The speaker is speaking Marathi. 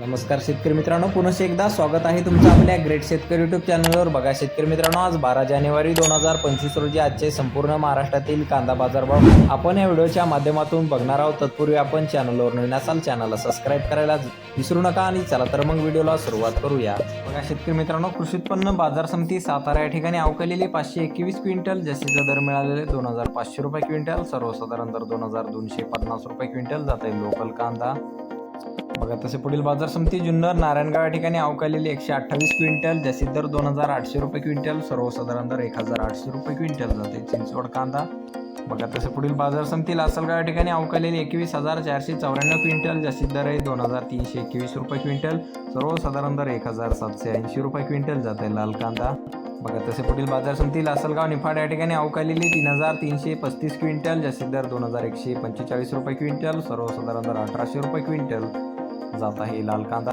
नमस्कार शेतकरी मित्रांनो पुन्हा एकदा स्वागत आहे तुमचं आपल्या ग्रेट शेतकरी युट्यूब चॅनलवर बघा शेतकरी मित्रांनो आज बारा जानेवारी दोन हजार पंचवीस रोजी आजचे संपूर्ण महाराष्ट्रातील कांदा बाजारभाव आपण या व्हिडिओच्या माध्यमातून बघणार आहोत. तत्पूर्वी आपण चॅनलवर नवीन असाल चॅनलला सबस्क्राईब करायला विसरू नका आणि चला तर मग व्हिडिओला सुरुवात करूया. बघा शेतकरी मित्रांनो कृषी उत्पन्न बाजार समिती सातारा या ठिकाणी अवकलेली पाचशे एकवीस क्विंटल जसेचा दर मिळालेले दोन हजार पाचशे रुपये क्विंटल सर्वसाधारण दर दोन हजार दोनशे पन्नास रुपये क्विंटल जात आहे लोकल कांदा. बघा तसे पुढील बाजार समिती जुन्नर नारायणगाव या ठिकाणी अवकालेली एकशे अठ्ठावीस क्विंटल जास्तीत दर दोन हजार आठशे रुपये क्विंटल सर्वसाधारण दर एक हजार आठशे रुपये क्विंटल जाते. चिंचवड कांदा. बघा तसे पुढील बाजार समिती लासलगाव या ठिकाणी अवकालेली एकवीस हजार चारशे चौऱ्याण्णव क्विंटल जास्तीत दर आहे दोन हजार तीनशे एकवीस रुपये क्विंटल सर्वसाधारण दर एक हजार सातशे ऐंशी रुपये क्विंटल जाते आहे लाल कांदा. बघा तसे पुढील बाजार समिती लासलगाव निफाड या ठिकाणी अवकालेली तीन हजार तीनशे पस्तीस क्विंटल जास्तीत दर दोन हजार एकशे पंचेचाळीस रुपये क्विंटल सर्वसाधारण दर अठराशे रुपये क्विंटल. जात आहे लाल कांदा